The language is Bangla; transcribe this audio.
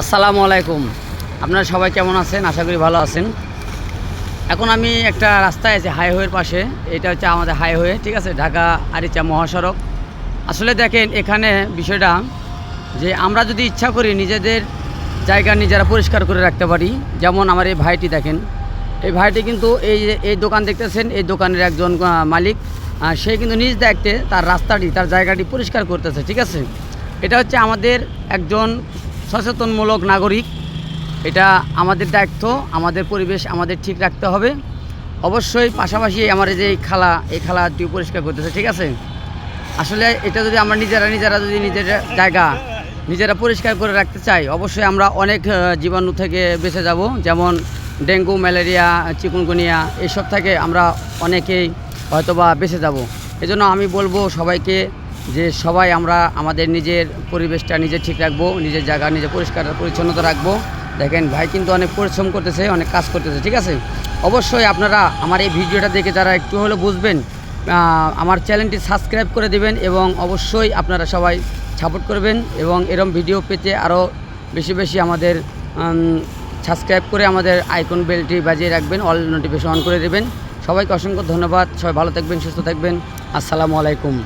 আসসালামু আলাইকুম। আপনারা সবাই কেমন আছেন? আশা করি ভালো আছেন। এখন আমি একটা রাস্তায় আছি, হাইওয়ের পাশে। এটা হচ্ছে আমাদের হাইওয়ে, ঠিক আছে? ঢাকা আরিচা মহাসড়ক। আসলে দেখেন, এখানে বিষয়টা যে আমরা যদি ইচ্ছা করি নিজেদের জায়গা নিজেরা পরিষ্কার করে রাখতে পারি। যেমন আমার এই ভাইটি দেখেন। এই ভাইটি কিন্তু এই এই দোকান দেখতেছেন, এই দোকানের একজন মালিক। সে কিন্তু নিজ দায়িত্বে তার রাস্তাটি, তার জায়গাটি পরিষ্কার করতেছে, ঠিক আছে? এটা হচ্ছে আমাদের একজন সচেতনমূলক নাগরিক, এটা আমাদের দায়িত্ব, আমাদের পরিবেশ আমাদের ঠিক রাখতে হবে। অবশ্যই পাশাপাশি আমার যে এই খালা, এই খালাটি পরিষ্কার করতেছে, ঠিক আছে? আসলে এটা যদি আমরা নিজেরা নিজেরা যদি নিজের জায়গা নিজেরা পরিষ্কার করে রাখতে চাই, অবশ্যই আমরা অনেক জীবাণু থেকে বেঁচে যাব। যেমন ডেঙ্গু, ম্যালেরিয়া, চিকুনগুনিয়া এইসব থেকে আমরা অনেকেই হয়তোবা বেঁচে যাব। এজন্য আমি বলব সবাইকে যে সবাই আমরা আমাদের নিজের পরিবেশটা নিজে ঠিক রাখব, নিজের জায়গা নিজে পরিষ্কার, পরিচ্ছন্নতা রাখব। দেখেন ভাই কিন্তু অনেক পরিশ্রম করতেছে, অনেক কাজ করতেছে, ঠিক আছে? অবশ্যই আপনারা আমার এই ভিডিওটা দেখে যারা একটু হলেও বুঝবেন আমার চ্যানেলটি সাবস্ক্রাইব করে দিবেন এবং অবশ্যই আপনারা সবাই সাপোর্ট করবেন এবং এরম ভিডিও পেতে আরও বেশি বেশি আমাদের সাবস্ক্রাইব করে আমাদের আইকন বেলটি বাজিয়ে রাখবেন, অল নোটিফিকেশন অন করে দেবেন। সবাইকে অসংখ্য ধন্যবাদ, সবাই ভালো থাকবেন, সুস্থ থাকবেন। আসসালামু আলাইকুম।